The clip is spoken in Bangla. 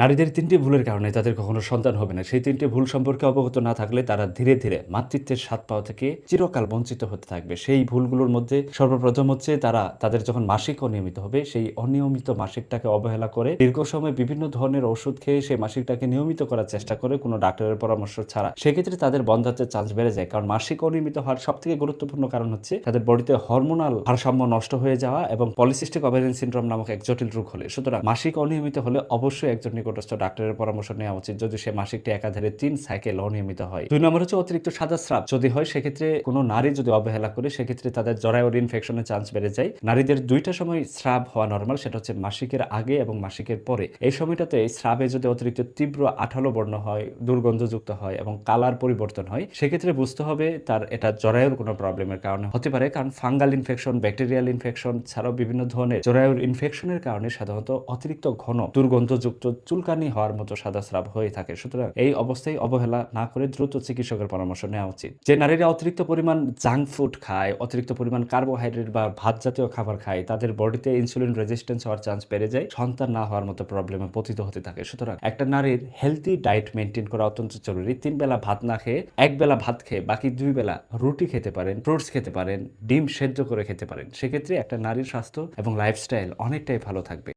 নারীদের তিনটি ভুলের কারণে তাদের কখনো সন্তান হবে না। সেই তিনটি ভুল সম্পর্কে অবগত না থাকলে তারা ধীরে ধীরে মাতৃত্বের স্বাদ পাওয়া থেকে চিরকাল বঞ্চিত হতে থাকবে। সেই ভুলগুলোর মধ্যে সর্বপ্রথম হচ্ছে তারা তাদের যখন মাসিক অনিয়মিত হবে, সেই অনিয়মিত মাসিকটাকে অবহেলা করে দীর্ঘ সময় বিভিন্ন ধরনের ওষুধ খেয়ে সেই মাসিকটাকে নিয়মিত করার চেষ্টা করে কোনো ডাক্তারের পরামর্শ ছাড়া। সেক্ষেত্রে তাদের বন্ধাত্বের চান্স বেড়ে যায় কারণ মাসিক অনিয়মিত হওয়ার সব থেকে গুরুত্বপূর্ণ কারণ হচ্ছে তাদের বডিতে হরমোনাল ভারসাম্য নষ্ট হয়ে যাওয়া এবং পলিসিস্টিক ওভারিয়ান সিনড্রোম নামক এক জটিল রোগ হলে। সুতরাং মাসিক অনিয়মিত হলে অবশ্যই একজন নিকটস্থ ডাক্তারের পরামর্শ নেওয়া উচিত যদি সে মাসিকটি একাধারে তিন সাইকেল অনিয়মিত হয়। দুই নম্বর হচ্ছে অতিরিক্ত সাদা স্রাব। যদি হয়, সেক্ষেত্রে কোনো নারী যদি অবহেলা করে, সেক্ষেত্রে তাদের জরায়ুর ইনফেকশনের চান্স বেড়ে যায়। নারীদের দুইটা সময় স্রাব হওয়া নর্মাল সেটা হচ্ছে মাসিকের আগে এবং মাসিকের পরে। এই সময়টাতে স্রাবে যদি অতিরিক্ত তীব্র আঠালো বর্ণ হয়, দুর্গন্ধযুক্ত হয় এবং কালার পরিবর্তন হয়, সেক্ষেত্রে বুঝতে হবে তার এটা জরায়ুর কোনো প্রবলেমের কারণে হতে পারে। কারণ ফাঙ্গাল ইনফেকশন ব্যাকটেরিয়াল ইনফেকশন ছাড়াও বিভিন্ন ধরনের জরায়ুর ইনফেকশনের কারণে সাধারণত অতিরিক্ত ঘন, দুর্গন্ধযুক্ত চুলকানি হওয়ার মতো সাদা স্রাব হয়ে থাকে। সুতরাং এই অবস্থায় অবহেলা না করে দ্রুত চিকিৎসকের পরামর্শ নেওয়া উচিত। যে নারীরা অতিরিক্ত পরিমাণ জাঙ্ক ফুড খায়, অতিরিক্ত পরিমাণ কার্বোহাইড্রেট বা ভাত জাতীয় খাবার খায়, তাদের বডিতে ইনসুলিন রেজিস্ট্যান্স হওয়ার চান্স বেড়ে যায়, সন্তান না হওয়ার মতো প্রবলেমে পতিত হতে থাকে। সুতরাং একটা নারীর হেলদি ডায়েট মেনটেন করা অত্যন্ত জরুরি। তিন বেলা ভাত না খেয়ে এক বেলা ভাত খেয়ে বাকি দুই বেলা রুটি খেতে পারেন ফ্রুটস খেতে পারেন, ডিম সেদ্ধ করে খেতে পারেন। সেক্ষেত্রে একটা নারীর স্বাস্থ্য এবং লাইফস্টাইল অনেকটাই ভালো থাকবে।